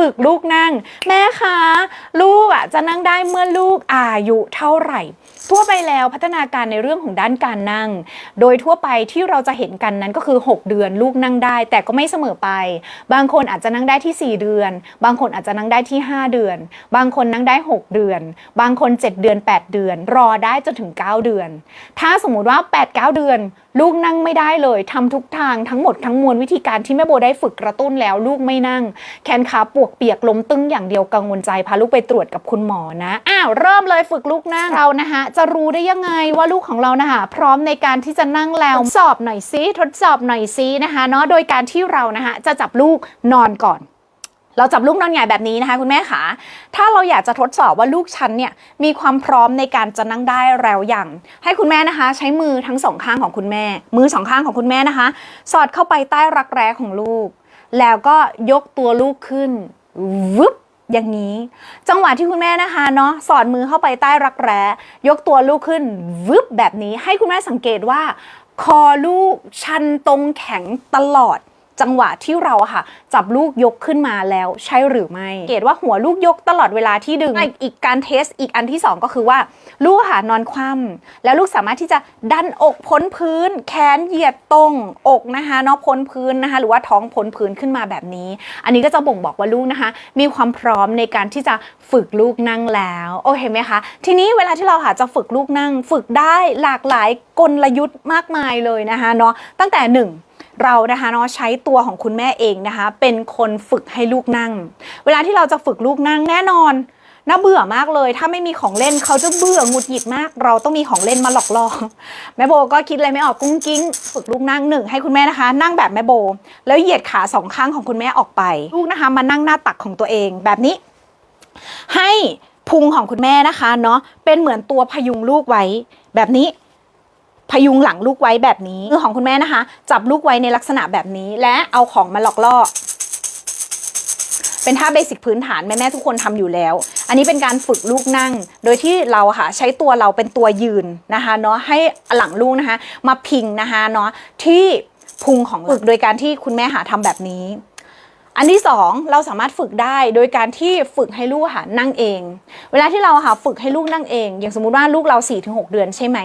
ฝึกลูกนั่ง แม่คะ ลูกอะจะนั่งได้เมื่อลูกอายุเท่าไหร่ ทั่วไปแล้วพัฒนาการในเรื่องของด้านการนั่ง โดยทั่วไปที่เราจะเห็นกันนั้นก็คือ 6 เดือนลูกนั่งได้ แต่ก็ไม่เสมอไป บางคนอาจจะนั่งได้ที่ 4 เดือน บางคนอาจจะนั่งได้ที่ 5 เดือน บางคนนั่งได้ 6 เดือน บางคน 7 เดือน 8 เดือน รอได้จนถึง 9 เดือน ถ้าสมมุติว่า 8 9 เดือนลูกนั่งไม่ได้เลยทำทุกทางทั้งหมดทั้งมวลวิธีการที่แม่โบได้ฝึกกระตุ้นแล้ว ลูกไม่นั่ง แขนขาปวกเปียกล้มตึงอย่างเดียวกังวลใจพาลูกไปตรวจกับคุณหมอนะอ้าวเริ่มเลยฝึกลูกนั่งเรานะคะจะรู้ได้ยังไงว่าลูกของเรานะคะพร้อมในการที่จะนั่งแล้วทดสอบหน่อยซิทดสอบหน่อยซินะคะเนาะโดยการที่เรานะคะจะจับลูกนอนก่อน เราจับลูกนอนหงายแบบนี้นะคะ คุณแม่คะถ้าเราอยากจะทดสอบว่าลูกฉันเนี่ยมีความพร้อมในการจะนั่งได้แล้วอย่าง ให้คุณแม่นะคะ ใช้มือทั้งสองข้างของคุณแม่ มือสองข้างของคุณแม่นะคะ สอดเข้าไปใต้รักแร้ของลูก แล้วก็ยกตัวลูกขึ้นวึบอย่างนี้ จังหวะที่คุณแม่นะคะเนาะสอดมือเข้าไปใต้รักแร้ ยกตัวลูกขึ้นวึบแบบนี้ ให้คุณแม่สังเกตว่า คอลูกชันตรงแข็งตลอด จังหวะที่เราอะค่ะ จับลูกยกขึ้นมาแล้วใช่หรือไม่ เกตว่าหัวลูกยกตลอดเวลาที่ดึงอีกอีกการเทสอีกอันที่สองก็คือว่า ลูกอะค่ะนอนคว่ำแล้วลูกสามารถที่จะดันอกพ้นพื้น แขนเหยียดตรงอกนะคะเนาะพ้นพื้นนะคะ หรือว่าท้องพ้นพื้นขึ้นมาแบบนี้ อันนี้ก็จะบ่งบอกว่าลูกนะคะ มีความพร้อมในการที่จะฝึกลูกนั่งแล้วโอเคไหมคะ ทีนี้เวลาที่เราค่ะจะฝึกลูกนั่ง ฝึกได้หลากหลายกลยุทธ์มากมายเลยนะคะเนาะตั้งแต่หนึ่ง เรานะคะเนาะใช้ตัวของคุณแม่เองนะคะ เป็นคนฝึกให้ลูกนั่ง เวลาที่เราจะฝึกลูกนั่งแน่นอนน่าเบื่อมากเลย ถ้าไม่มีของเล่นเขาจะเบื่อหงุดหงิดมาก เราต้องมีของเล่นมาหลอกล่อแม่โบก็คิดอะไรไม่ออกกุ้งกิ้ง ฝึกลูกนั่งหนึ่งให้คุณแม่นะคะ นั่งแบบแม่โบ แล้วเหยียดขาสองข้างของคุณแม่ออกไป ลูกนะคะมานั่งหน้าตักของตัวเองแบบนี้ ให้พุงของคุณแม่นะคะเนาะเป็นเหมือนตัวพยุงลูกไว้ แบบนี้ พยุงหลังลูกไว้แบบนี้มือของคุณแม่นะคะ จับลูกไว้ในลักษณะแบบนี้ และเอาของมาหลอกล่อเป็นท่าเบสิกพื้นฐานแม่ๆทุกคนทำอยู่แล้ว อันนี้เป็นการฝึกลูกนั่ง โดยที่เราค่ะใช้ตัวเราเป็นตัวยืนนะคะเนาะให้หลังลูกนะคะ มาพิงนะคะเนาะที่พุงของฝึกโดยการที่คุณแม่หาทำแบบนี้ อันที่สองเราสามารถฝึกได้โดยการที่ฝึกให้ลูกค่ะนั่งเอง เวลาที่เราค่ะฝึกให้ลูกนั่งเอง อย่างสมมุติว่าลูกเรา4ี่ถึงหเดือนใช่ไหม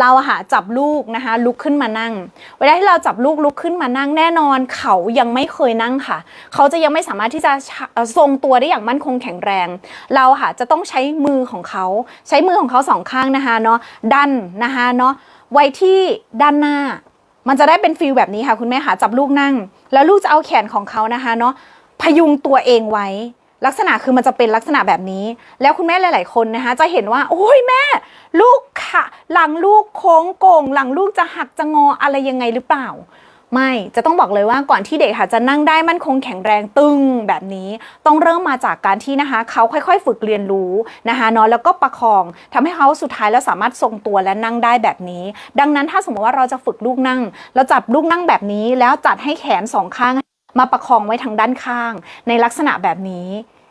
เราค่ะจับลูกนะคะลุกขึ้นมานั่ง เวลาที่เราจับลูกลุกขึ้นมานั่งแน่นอน เขายังไม่เคยนั่งค่ะ เขาจะยังไม่สามารถที่จะทรงตัวได้อย่างมั่นคงแข็งแรง เราค่ะจะต้องใช้มือของเขาใช้มือของเขาสองข้างนะคะเนาะดันนะคะเนาะไว้ที่ด้านหน้า มันจะได้เป็นฟิลแบบนี้ค่ะคุณแม่ค่ะจับลูกนั่ง แล้วลูกจะเอาแขนของเขานะคะเนาะพยุงตัวเองไว้ ลักษณะคือมันจะเป็นลักษณะแบบนี้ แล้วคุณแม่หลาย ๆ คนนะคะ จะเห็นว่าโอ้ยแม่ ลูกค่ะ หลังลูกโค้งโก่งหลังลูกจะหักจะงออะไรยังไงหรือเปล่า ไม่จะต้องบอกเลยว่าก่อนที่เด็กค่ะจะนั่งได้มั่นคงแข็งแรงตึงแบบนี้ ต้องเริ่มมาจากการที่นะคะ เขาค่อยๆ ฝึกเรียนรู้นะคะเนาะแล้วก็ประคองทำให้เขาสุดท้ายแล้วสามารถทรงตัวและนั่งได้แบบนี้ ดังนั้นถ้าสมมติว่าเราจะฝึกลูกนั่ง เราจับลูกนั่งแบบนี้ แล้วจัดให้แขนสองข้าง มาประคองไว้ทางด้านข้าง ในลักษณะแบบนี้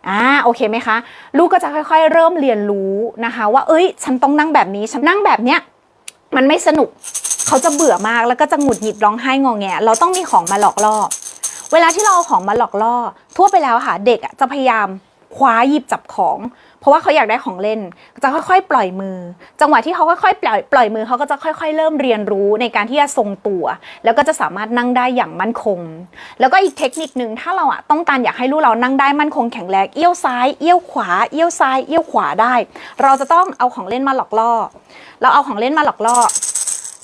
อ่าโอเคไหมคะ ลูกก็จะค่อยๆ เริ่มเรียนรู้นะคะ ว่าเอ้ย ฉันต้องนั่งแบบนี้ฉันนั่งแบบเนี้ยมันไม่สนุก เขาจะเบื่อมากแล้วก็จะหงุดหงิดร้องไห้งอแง เราต้องมีของมาหลอกล่อ เวลาที่เราเอาของมาหลอกล่อ ทั่วไปแล้วค่ะเด็กจะพยายามคว้าหยิบจับของ เพราะว่าเขาอยากได้ของเล่น จะค่อยๆ ปล่อยมือ จังหวะที่เขาค่อยๆปล่อยปล่อยมือเขาก็จะค่อย ๆ เริ่มเรียนรู้ในการที่จะทรงตัว แล้วก็จะสามารถนั่งได้อย่างมั่นคง แล้วก็อีกเทคนิคหนึ่งถ้าเราอะต้องการอยากให้ลูกเรานั่งได้มั่นคงแข็งแรงเอี้ยวซ้ายเอี้ยวขวาเอี้ยวซ้ายเอี้ยวขวาได้ เราจะต้องเอาของเล่นมาหลอกล่อ เราเอาของเล่นมาหลอกล่อ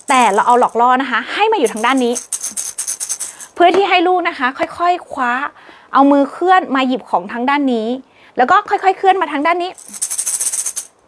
แต่เราเอาหลอกล่อนะคะ ให้มาอยู่ทางด้านนี้ เพื่อที่ให้ลูกนะคะ ค่อยๆคว้า เอามือเคลื่อนมาหยิบของทางด้านนี้ แล้วก็ค่อยๆ เคลื่อนมาทางด้านนี้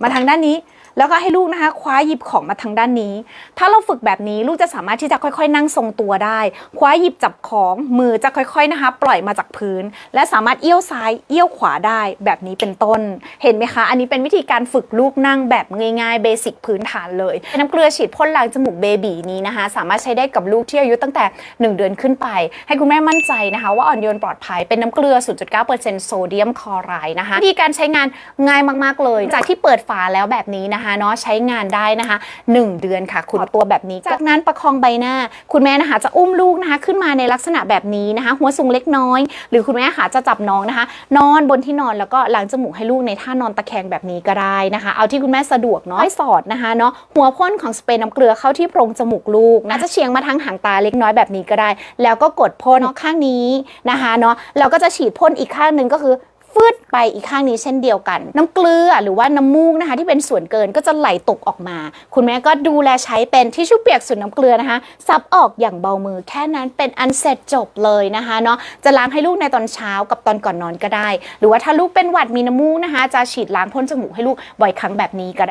มาทางด้านนี้ แล้วก็ให้ลูกนะคะคว้าหยิบของมาทางด้านนี้ ถ้าเราฝึกแบบนี้ลูกจะสามารถที่จะค่อยๆ นั่งทรงตัวได้ คว้าหยิบจับของมือจะค่อยๆนะคะ ปล่อยมาจากพื้น และสามารถเอี้ยวซ้ายเอี้ยวขวาได้แบบนี้เป็นต้น เห็นไหมคะ อันนี้เป็นวิธีการฝึกลูกนั่งแบบง่ายๆเบสิกพื้นฐานเลยน้ำเกลือฉีดพ่นล้างจมูกเบบีนี้นะคะ สามารถใช้ได้กับลูกที่อายุตั้งแต่ 1 เดือนขึ้นไป ให้คุณแม่มั่นใจนะคะ ว่าอ่อนโยนปลอดภัยเป็นน้ำเกลือ 0.9%โซเดียมคลอไรด์นะคะวิธีการใช้งานง่ายมากๆเลย จากที่เปิดฝาแล้วแบบนี้นะคะนะคะเนาะใช้งานได้นะคะ 1 เดือนค่ะ คุณตัวแบบนี้ จากนั้นประคองใบหน้า คุณแม่นะคะจะอุ้มลูกนะคะขึ้นมาในลักษณะแบบนี้นะคะ หัวสูงเล็กน้อย หรือคุณแม่ค่ะจะจับน้องนะคะ นอนบนที่นอนแล้วก็ล้างจมูกให้ลูกในท่านอนตะแคงแบบนี้ก็ได้นะคะ เอาที่คุณแม่สะดวกเนาะให้สอดนะคะเนาะหัวพ่นของสเปรย์น้ำเกลือเข้าที่โพรงจมูกลูกนะจะเฉียงมาทางหางตาเล็กน้อยแบบนี้ก็ได้ แล้วก็กดพ่นเนาะข้างนี้นะคะเนาะเราก็จะฉีดพ่นอีกข้างหนึ่งก็คือ ฟืดไปอีกข้างนี้เช่นเดียวกัน น้ำเกลือหรือว่าน้ำมูกนะคะ ที่เป็นส่วนเกินก็จะไหลตกออกมา คุณแม่ก็ดูแลใช้เป็นทิชชู่เปียกสูตรน้ำเกลือนะคะซับออกอย่างเบามือแค่นั้นเป็นอันเสร็จจบเลยนะคะเนาะจะล้างให้ลูกในตอนเช้ากับตอนก่อนนอนก็ได้ หรือว่าถ้าลูกเป็นหวัดมีน้ำมูกนะคะ จะฉีดล้างพ่นจมูกให้ลูกบ่อยครั้งแบบนี้ก็ได้